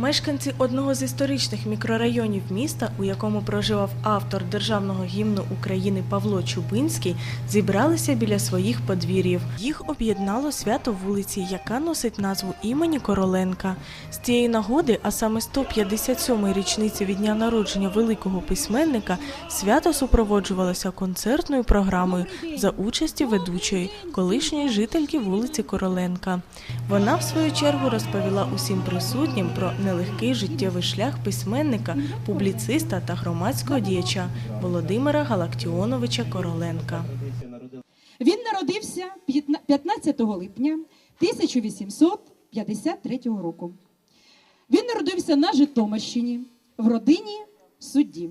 Мешканці одного з історичних мікрорайонів міста, у якому проживав автор державного гімну України Павло Чубинський, зібралися біля своїх подвір'їв. Їх об'єднало свято вулиці, яка носить назву імені Короленка. З цієї нагоди, а саме 157-ї річниці від дня народження великого письменника, свято супроводжувалося концертною програмою за участі ведучої, колишньої жительки вулиці Короленка. Вона, в свою чергу, розповіла усім присутнім про нелегкий життєвий шлях письменника, публіциста та громадського діяча Володимира Галактіоновича Короленка. Він народився 15 липня 1853 року. Він народився на Житомирщині в родині судді.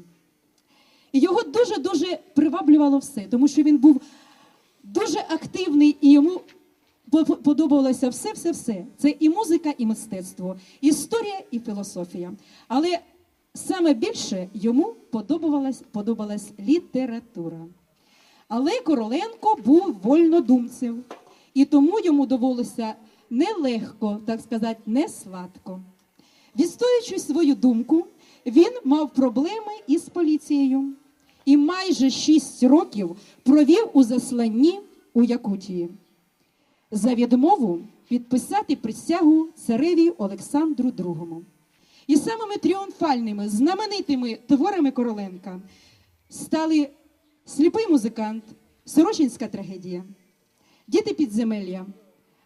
Його дуже-дуже приваблювало все, тому що він був дуже активний і йому подобалося все-все-все. Це і музика, і мистецтво, історія і філософія. Але саме більше йому подобалась, подобалась література. Але Короленко був вольнодумцем, і тому йому довелося нелегко, так сказати, не сладко. Відстоюючи свою думку, він мав проблеми із поліцією і майже 6 років провів у засланні у Якутії за відмову підписати присягу цареві Олександру II. І самими тріумфальними, знаменитими творами Короленка стали сліпий музикант, Сорочинська трагедія, діти підземелля,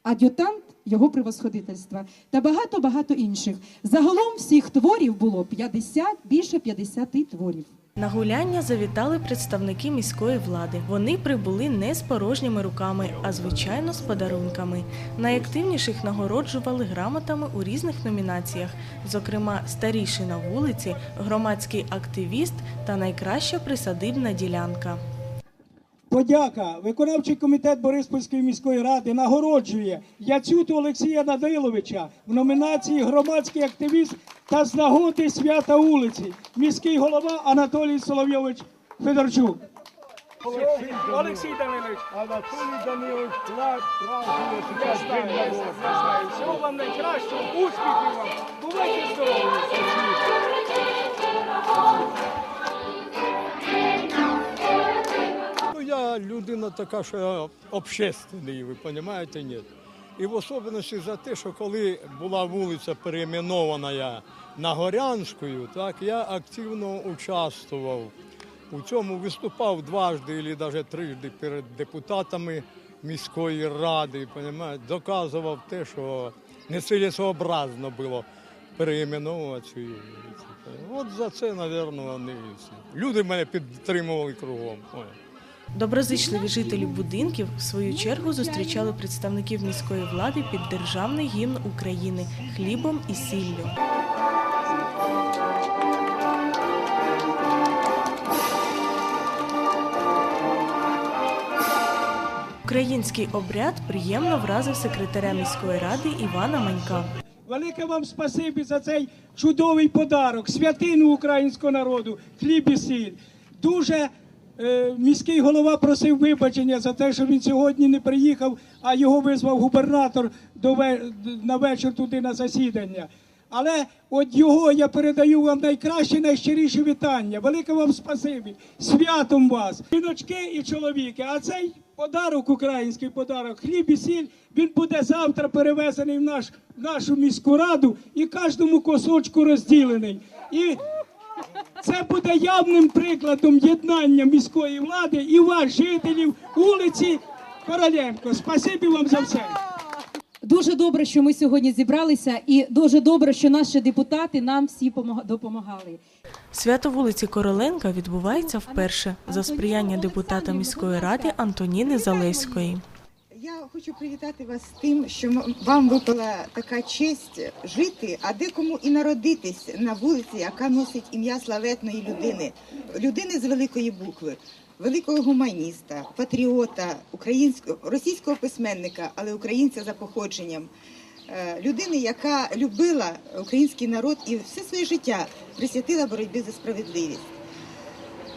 ад'ютант його превосходительства та багато-багато інших. Загалом всіх творів було 50, більше 50 творів. На гуляння завітали представники міської влади. Вони прибули не з порожніми руками, а звичайно з подарунками. Найактивніших нагороджували грамотами у різних номінаціях, зокрема, старіший на вулиці, громадський активіст та найкраща присадибна ділянка. Подяка. Виконавчий комітет Бориспільської міської ради нагороджує Яцюту Олексія Надиловича в номінації Громадський активіст та з нагоди свята вулиці. Міський голова Анатолій Соловйович Федорчук. Олексій Данилович. Анатолій Данилович, клад, знаю. Всього вам найкращого, успіхів вам. Бувайте здорові. Людина така, що общественний, ви розумієте, ні. І в особливості за те, що коли була вулиця перейменована на Горянську, так, я активно участвував у цьому, виступав дважди або навіть трижди перед депутатами міської ради, розумієте, доказував те, що нецелесообразно було переіменовувати цю вулицю. От за це, мабуть, вони. Люди мене підтримували кругом. Доброзичливі жителі будинків в свою чергу зустрічали представників міської влади під державний гімн України хлібом і сіллю. Український обряд приємно вразив секретаря міської ради Івана Манька. Велике вам спасибі за цей чудовий подарок, святину українського народу, хліб і сіль. Дуже міський голова просив вибачення за те, що він сьогодні не приїхав, а його визвав губернатор на вечір туди на засідання. Але от його я передаю вам найкраще, найщиріші вітання. Велике вам спасибі. Святом вас, жіночки і чоловіки. А цей подарок, український подарок, хліб і сіль, він буде завтра перевезений в наш в нашу міську раду і кожному кусочку розділений. І це буде явним прикладом єднання міської влади і вас, жителів вулиці Короленко. Спасибі вам за все. Дуже добре, що ми сьогодні зібралися, і дуже добре, що наші депутати нам всі допомагали. Свято вулиці Короленка відбувається вперше за сприяння депутата міської ради Антоніни Залеської. Я хочу привітати вас з тим, що вам випала така честь жити, а декому і народитись на вулиці, яка носить ім'я славетної людини, людини з великої букви, великого гуманіста, патріота, українського російського письменника, але українця за походженням. Е, Людини, яка любила український народ і все своє життя присвятила боротьбі за справедливість.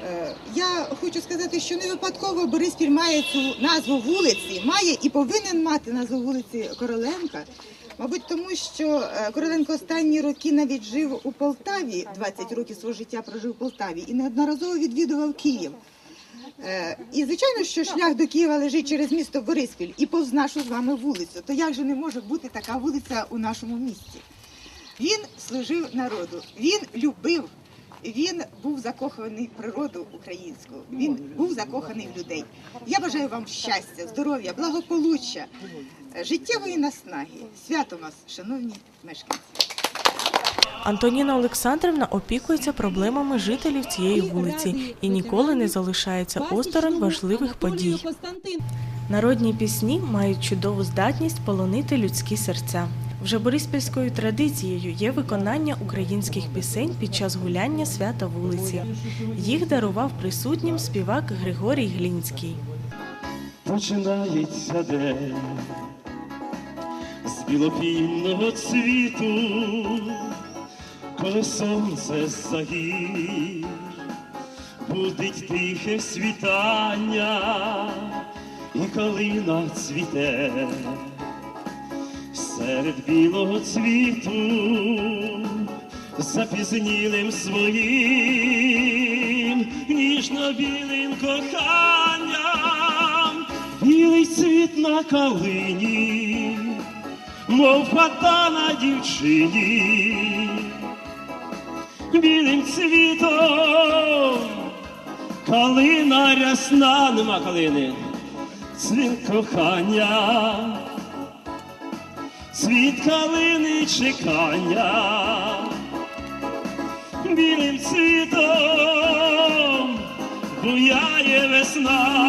Е, Я хочу сказати, що не випадково Бориспіль має цю назву вулиці, має і повинен мати назву вулиці Короленка, Мабуть, тому що е, Короленко останні роки навіть жив у Полтаві, 20 років свого життя прожив у Полтаві і неодноразово відвідував Київ. Е, І звичайно, що шлях до Києва лежить через місто Бориспіль і повз нашу з вами вулицю. То як же не може бути така вулиця у нашому місті? Він служив народу, він любив, він був закоханий в природу українську, він був закоханий в людей. Я бажаю вам щастя, здоров'я, благополуччя, життєвої наснаги. Свято вас, шановні мешканці. Антоніна Олександрівна опікується проблемами жителів цієї вулиці і ніколи не залишається осторонь важливих подій. Народні пісні мають чудову здатність полонити людські серця. Вже бориспільською традицією є виконання українських пісень під час гуляння свята вулиці. Їх дарував присутнім співак Григорій Глінський. починається день з білопінного цвіту, коли сонце загір, будить тихе світання, і калина цвіте серед білого цвіту, запізнілим своїм ніжно-білим коханням, білий цвіт на калині, мов фата на дівчині, білим цвітом, калина рясна, нема калини, цвіт кохання цвіт калини чекання, білим цвітом буяє весна.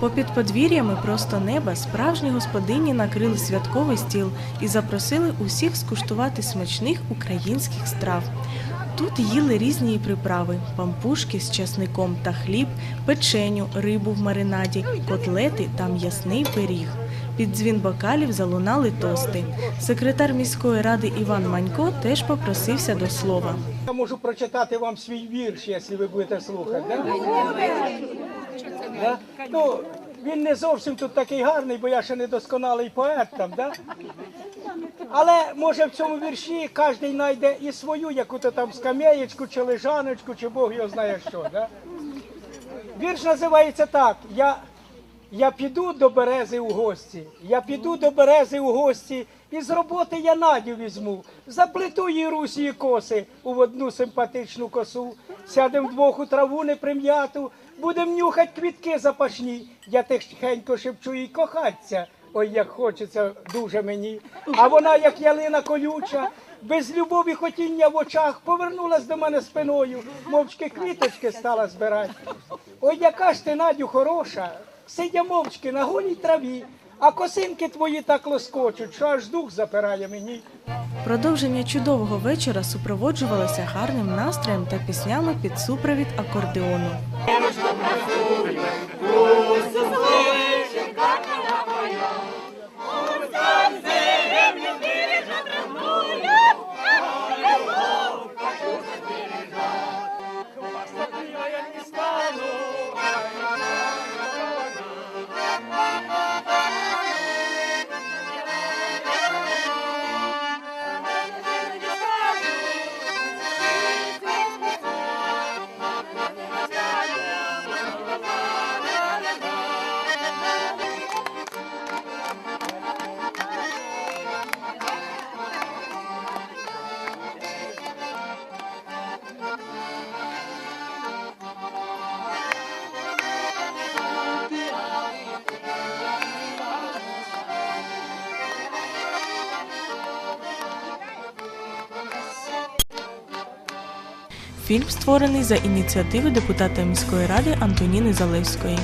Попід подвір'ями просто неба справжні господині накрили святковий стіл і запросили усіх скуштувати смачних українських страв. Тут їли різні приправи: пампушки з часником та хліб, печеню, рибу в маринаді, котлети та м'ясний пиріг. Під дзвін бокалів залунали тости. Секретар міської ради Іван Манько теж попросився до слова. Я можу прочитати вам свій вірш, якщо ви будете слухати. Да? Ну, він не зовсім тут такий гарний, бо я ще не досконалий поет там, да? Але може в цьому вірші кожен знайде і свою, яку-то там скам'яєчку, чи лежаночку, чи Бог його знає що. Да? Вірш називається так. Я, я піду до берези у гості. Я піду до берези у гості, і з роботи я Надю візьму. Заплету їй русії коси у одну симпатичну косу. Сядем вдвох у траву неприм'яту, будем нюхать квітки запашні. Я тихенько шепчу їй кохаться. Ой, як хочеться дуже мені. А вона, як ялина колюча, без любові хотіння в очах, повернулась до мене спиною, мовчки квіточки стала збирати. Ой, яка ж ти, Надю, хороша, сидя мовчки на голій траві, а косинки твої так лоскочуть, що аж дух запирає мені. Продовження чудового вечора супроводжувалося гарним настроєм та піснями під супровід акордеону. Фільм створений за ініціативи депутата міської ради Антоніни Залевської.